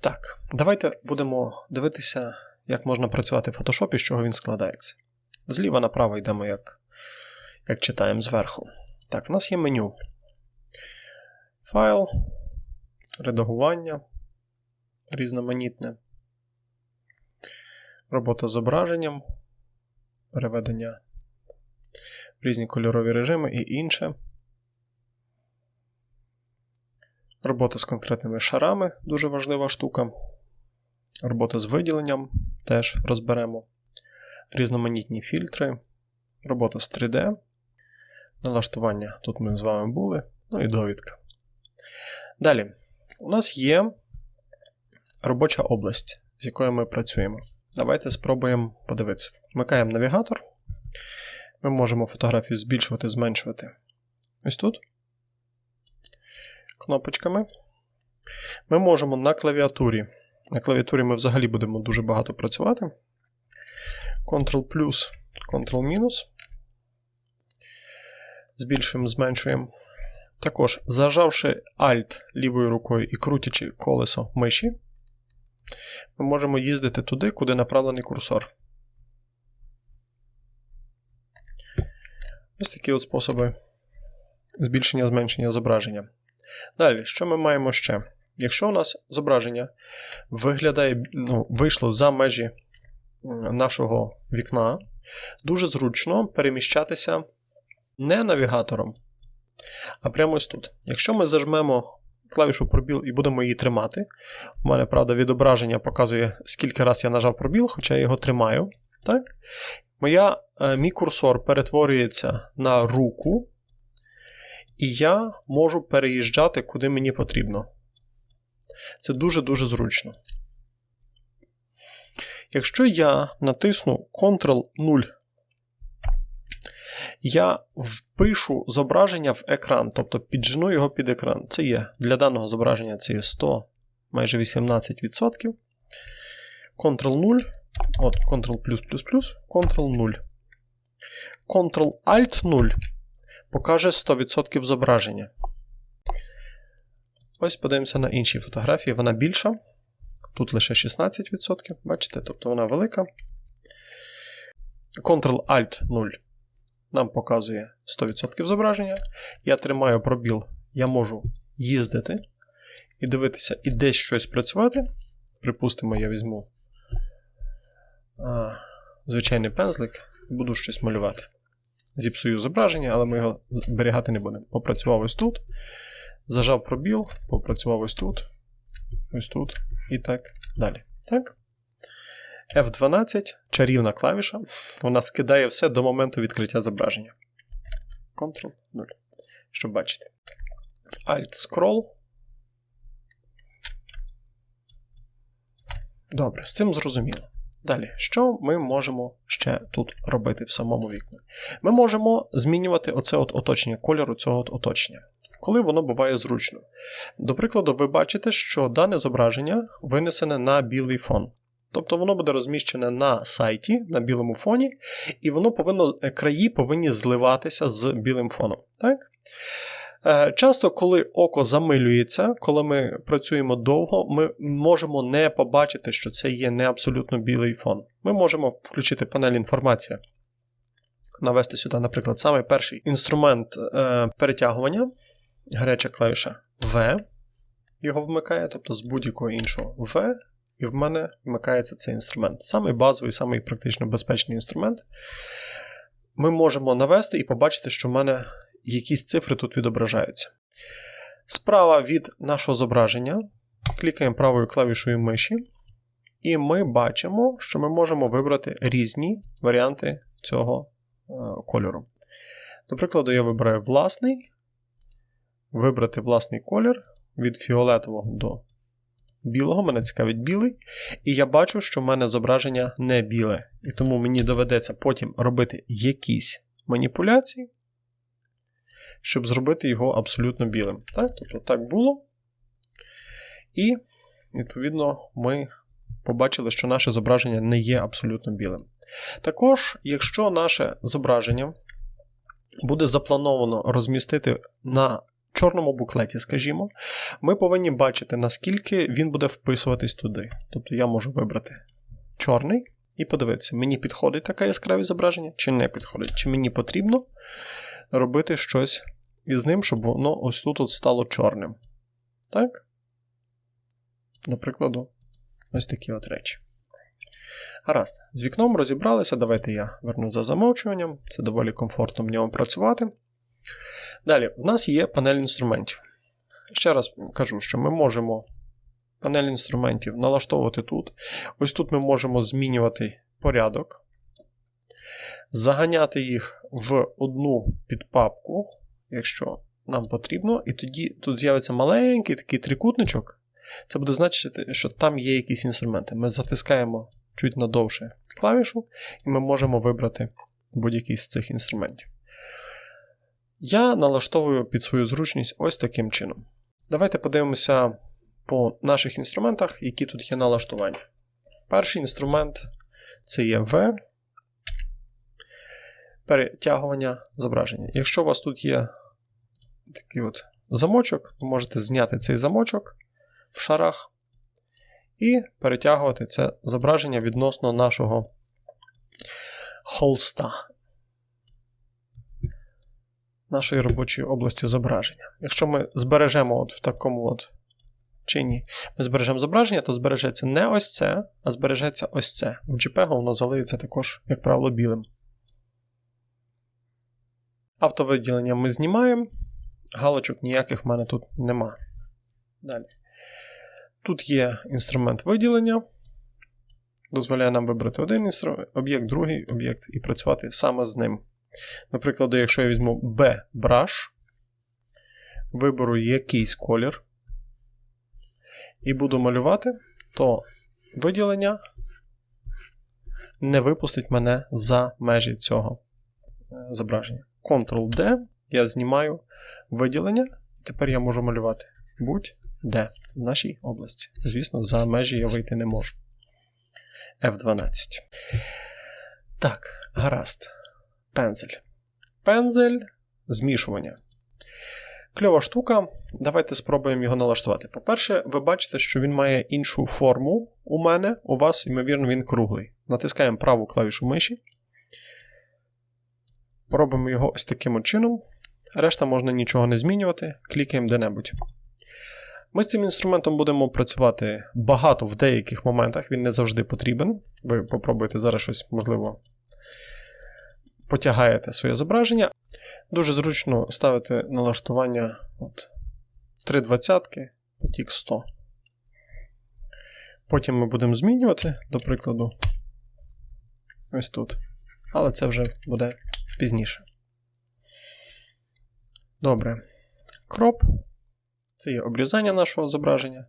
Так, давайте будемо дивитися, як можна працювати в фотошопі, з чого він складається. Зліва направо йдемо, як, як читаємо зверху. Так, в нас є меню. Файл, редагування різноманітне. Робота з зображенням, переведення в різні кольорові режими і інше. Робота з конкретними шарами дуже важлива штука. Робота з виділенням теж розберемо. Різноманітні фільтри, робота з 3D, налаштування тут ми з вами були, ну і довідка. Далі, у нас є робоча область, з якою ми працюємо. Давайте спробуємо подивитися. Вмикаємо навігатор. Ми можемо фотографію збільшувати, зменшувати. Ось тут. Кнопочками. Ми можемо на клавіатурі. На клавіатурі ми взагалі будемо дуже багато працювати. Ctrl плюс, Ctrl мінус. Збільшуємо, зменшуємо. Також, зажавши Alt лівою рукою і крутячи колесо миші, ми можемо їздити туди, куди направлений курсор. Ось такі от способи збільшення зменшення зображення. Далі, що ми маємо ще? Якщо у нас зображення виглядає, ну, вийшло за межі нашого вікна, дуже зручно переміщатися не навігатором, а прямо ось тут. Якщо ми зажмемо клавішу пробіл і будемо її тримати, у мене, правда, відображення показує, скільки раз я нажав пробіл, хоча я його тримаю. Так? Моя, Мій курсор перетворюється на руку, і я можу переїжджати куди мені потрібно. Це дуже-дуже зручно. Якщо я натисну Ctrl 0, я впишу зображення в екран, тобто піджену його під екран. Це є для даного зображення це є 100, майже 18%. Ctrl 0, от Ctrl Ctrl 0. Ctrl-Alt 0 покаже 100% зображення. Ось подивимося на інші фотографії. Вона більша. Тут лише 16%. Бачите, тобто вона велика. Ctrl-Alt 0 нам показує 100% зображення. Я тримаю пробіл, я можу їздити і дивитися і десь щось працювати. Припустимо, я візьму а, звичайний пензлик і буду щось малювати. Зіпсую зображення, але ми його зберігати не будемо. Попрацював ось тут. Зажав пробіл, попрацював ось тут, ось тут і так далі. Так? F12, чарівна клавіша, вона скидає все до моменту відкриття зображення. Ctrl 0. Щоб бачити. Alt-Scroll. Добре, з цим зрозуміло. Далі, що ми можемо ще тут робити в самому вікні? Ми можемо змінювати оце от оточення, кольору цього от оточення, коли воно буває зручно. До прикладу, ви бачите, що дане зображення винесене на білий фон. Тобто воно буде розміщене на сайті на білому фоні, і воно повинно, краї повинні зливатися з білим фоном. Так? Е, часто, коли око замилюється, коли ми працюємо довго, ми можемо не побачити, що це є не абсолютно білий фон. Ми можемо включити панель інформація, навести сюди, наприклад, самий перший інструмент е, перетягування, гаряча клавіша V, його вмикає, тобто з будь-якого іншого V, і в мене вмикається цей інструмент. Самий базовий, самий практично безпечний інструмент. Ми можемо навести і побачити, що в мене якісь цифри тут відображаються. Справа від нашого зображення клікаємо правою клавішою миші, і ми бачимо, що ми можемо вибрати різні варіанти цього е, кольору. До прикладу, я вибираю власний, вибрати власний колір від фіолетового до білого, мене цікавить білий. І я бачу, що в мене зображення не біле. І тому мені доведеться потім робити якісь маніпуляції, щоб зробити його абсолютно білим. Так? Тобто так було. І, відповідно, ми побачили, що наше зображення не є абсолютно білим. Також, якщо наше зображення буде заплановано розмістити на чорному буклеті, скажімо, ми повинні бачити, наскільки він буде вписуватись туди. Тобто я можу вибрати чорний і подивитися, мені підходить таке яскраве зображення, чи не підходить, чи мені потрібно робити щось із ним, щоб воно ось тут от стало чорним. Так? До прикладу, ось такі от речі. Гаразд, з вікном розібралися. Давайте я верну за замовчуванням. Це доволі комфортно в ньому працювати. Далі, в нас є панель інструментів. Ще раз кажу, що ми можемо панель інструментів налаштовувати тут. Ось тут ми можемо змінювати порядок, заганяти їх в одну підпапку, якщо нам потрібно, і тоді тут з'явиться маленький такий трикутничок. Це буде значити, що там є якісь інструменти. Ми затискаємо чуть надовше клавішу, і ми можемо вибрати будь-який з цих інструментів. Я налаштовую під свою зручність ось таким чином. Давайте подивимося по наших інструментах, які тут є налаштування. Перший інструмент це є V. Перетягування зображення. Якщо у вас тут є такий от замочок, ви можете зняти цей замочок в шарах і перетягувати це зображення відносно нашого холста, нашої робочої області зображення. Якщо ми збережемо от в такому от чині, ми збережемо зображення, то збережеться не ось це, а збережеться ось це. В JPEG воно залиється також, як правило, білим. Автовиділення ми знімаємо. Галочок ніяких в мене тут нема. Далі. Тут є інструмент виділення. Дозволяє нам вибрати один об'єкт, другий об'єкт і працювати саме з ним. Наприклад, якщо я візьму B-brush, виберу якийсь колір і буду малювати, то виділення не випустить мене за межі цього е, зображення. Ctrl-D, я знімаю виділення, тепер я можу малювати будь-де в нашій області. Звісно, за межі я вийти не можу. F12. Так, гаразд. Пензель. Пензель змішування. Кльова штука. Давайте спробуємо його налаштувати. По-перше, ви бачите, що він має іншу форму у мене, у вас, ймовірно, він круглий. Натискаємо праву клавішу миші. Пробуємо його ось таким чином. Решта можна нічого не змінювати. Клікаємо де-небудь. Ми з цим інструментом будемо працювати багато в деяких моментах, він не завжди потрібен. Ви попробуєте зараз щось, можливо, потягаєте своє зображення. Дуже зручно ставити налаштування от, 3 двадцятки, потік 100. Потім ми будемо змінювати, до прикладу, ось тут. Але це вже буде пізніше. Добре. Кроп. Це є обрізання нашого зображення.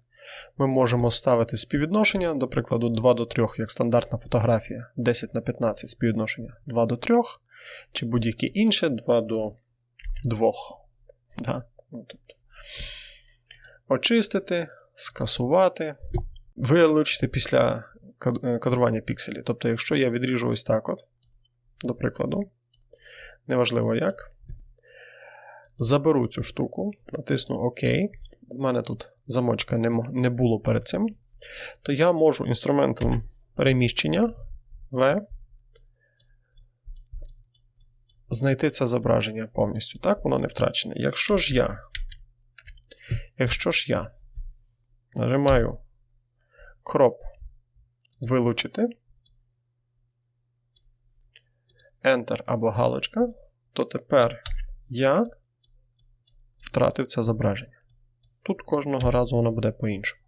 Ми можемо ставити співвідношення, до прикладу, 2 до 3, як стандартна фотографія, 10 на 15 співвідношення 2 до 3, чи будь-яке інше 2 до 2. Да? Ну, тобто, Очистити, скасувати, вилучити після е, кадрування пікселів. Тобто, якщо я відріжу ось так, от, до прикладу, неважливо як. Заберу цю штуку, натисну ОК. У мене тут замочка не було перед цим. То я можу інструментом переміщення V знайти це зображення повністю. Так, воно не втрачене. Якщо ж я, якщо ж я нажимаю кроп вилучити, Enter або галочка, то тепер я втратив це зображення. Тут кожного разу воно буде по-іншому.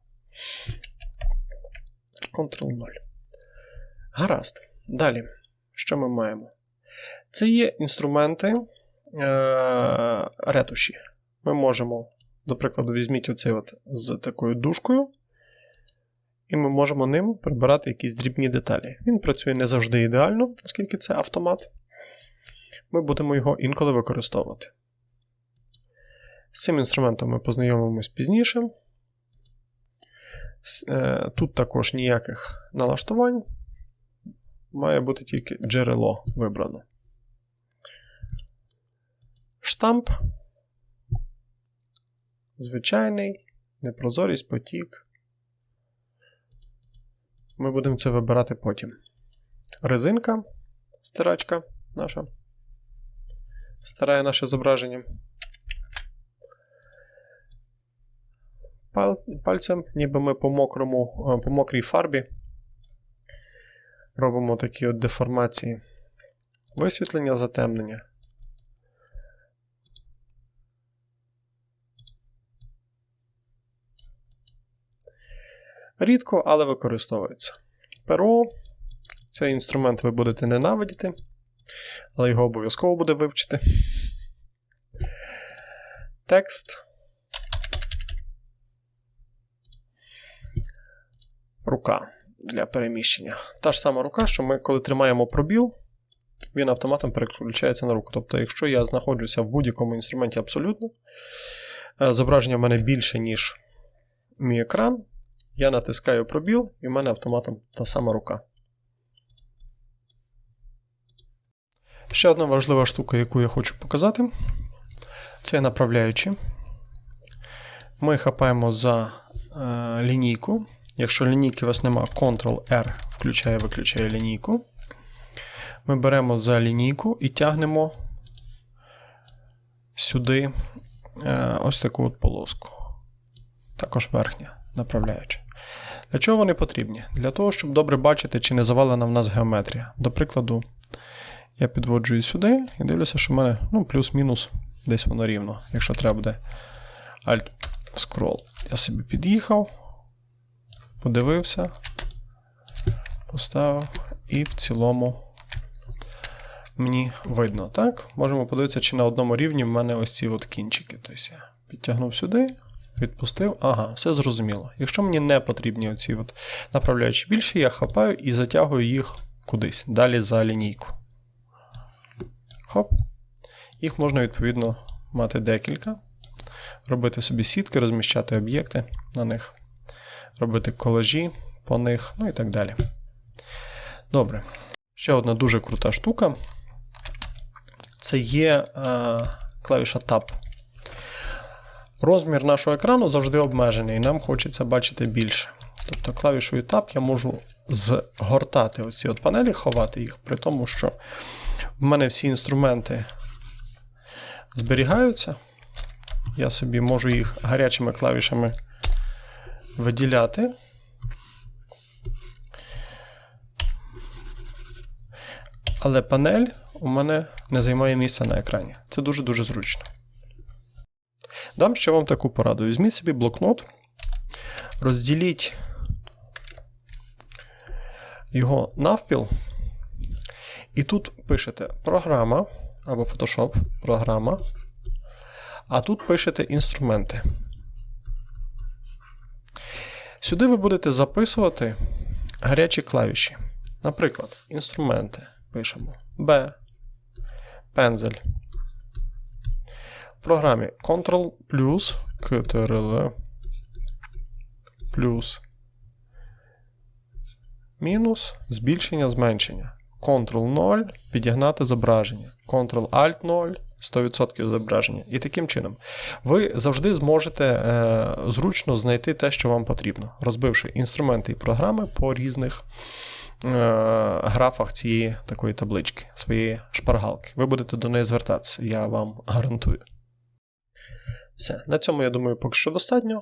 Ctrl-0. Гаразд. Далі, що ми маємо? Це є інструменти е- ретуші. Ми можемо, до прикладу, візьміть оцей от з такою дужкою, і ми можемо ним прибирати якісь дрібні деталі. Він працює не завжди ідеально, оскільки це автомат. Ми будемо його інколи використовувати. З цим інструментом ми познайомимось пізніше. Е, тут також ніяких налаштувань. Має бути тільки джерело вибрано. Штамп. звичайний, непрозорість, потік. Ми будемо це вибирати потім. Резинка, стирачка наша. Старає наше зображення. Пальцем, ніби ми по мокрому, е, по мокрій фарбі робимо такі от деформації. Висвітлення, затемнення. Рідко, але використовується. Перо. Цей інструмент ви будете ненавидіти, але його обов'язково буде вивчити. Текст. Рука для переміщення. Та ж сама рука, що ми, коли тримаємо пробіл, він автоматом переключається на руку. Тобто, якщо я знаходжуся в будь-якому інструменті абсолютно, е, зображення в мене більше, ніж мій екран, я натискаю пробіл, і в мене автоматом та сама рука. Ще одна важлива штука, яку я хочу показати, це направляючі. Ми хапаємо за е, лінійку. Якщо лінійки у вас нема, Ctrl-R включає виключає лінійку. Ми беремо за лінійку і тягнемо сюди е, ось таку от полоску. Також верхня направляюча. Для чого вони потрібні? Для того, щоб добре бачити, чи не завалена в нас геометрія. До прикладу, я підводжу її сюди і дивлюся, що в мене ну, плюс-мінус десь воно рівно. Якщо треба буде Alt Scroll. Я собі під'їхав, подивився, поставив, і в цілому мені видно. Так? Можемо подивитися, чи на одному рівні в мене ось ці от кінчики. Тобто я підтягнув сюди, відпустив. Ага, все зрозуміло. Якщо мені не потрібні оці от направляючі більше, я хапаю і затягую їх кудись, далі за лінійку. Хоп. Їх можна, відповідно, мати декілька, робити собі сітки, розміщати об'єкти на них, робити колажі по них, ну і так далі. Добре. Ще одна дуже крута штука. Це є е, клавіша Tab. Розмір нашого екрану завжди обмежений, і нам хочеться бачити більше. Тобто клавішою Tab я можу згортати оці от панелі, ховати їх, при тому, що в мене всі інструменти зберігаються. Я собі можу їх гарячими клавішами виділяти. Але панель у мене не займає місця на екрані. Це дуже-дуже зручно. Дам ще вам таку пораду. Візьміть собі блокнот, розділіть його навпіл. І тут пишете програма або Photoshop програма. А тут пишете інструменти. Сюди ви будете записувати гарячі клавіші. Наприклад, інструменти. Пишемо B, пензель. В програмі Ctrl плюс Ctrl плюс мінус збільшення зменшення. Ctrl 0 підігнати зображення. Ctrl-Alt 0 100% зображення. І таким чином ви завжди зможете е, зручно знайти те, що вам потрібно, розбивши інструменти і програми по різних е, графах цієї такої таблички, своєї шпаргалки. Ви будете до неї звертатися, я вам гарантую. Все. На цьому, я думаю, поки що достатньо.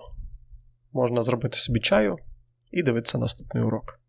Можна зробити собі чаю і дивитися наступний урок.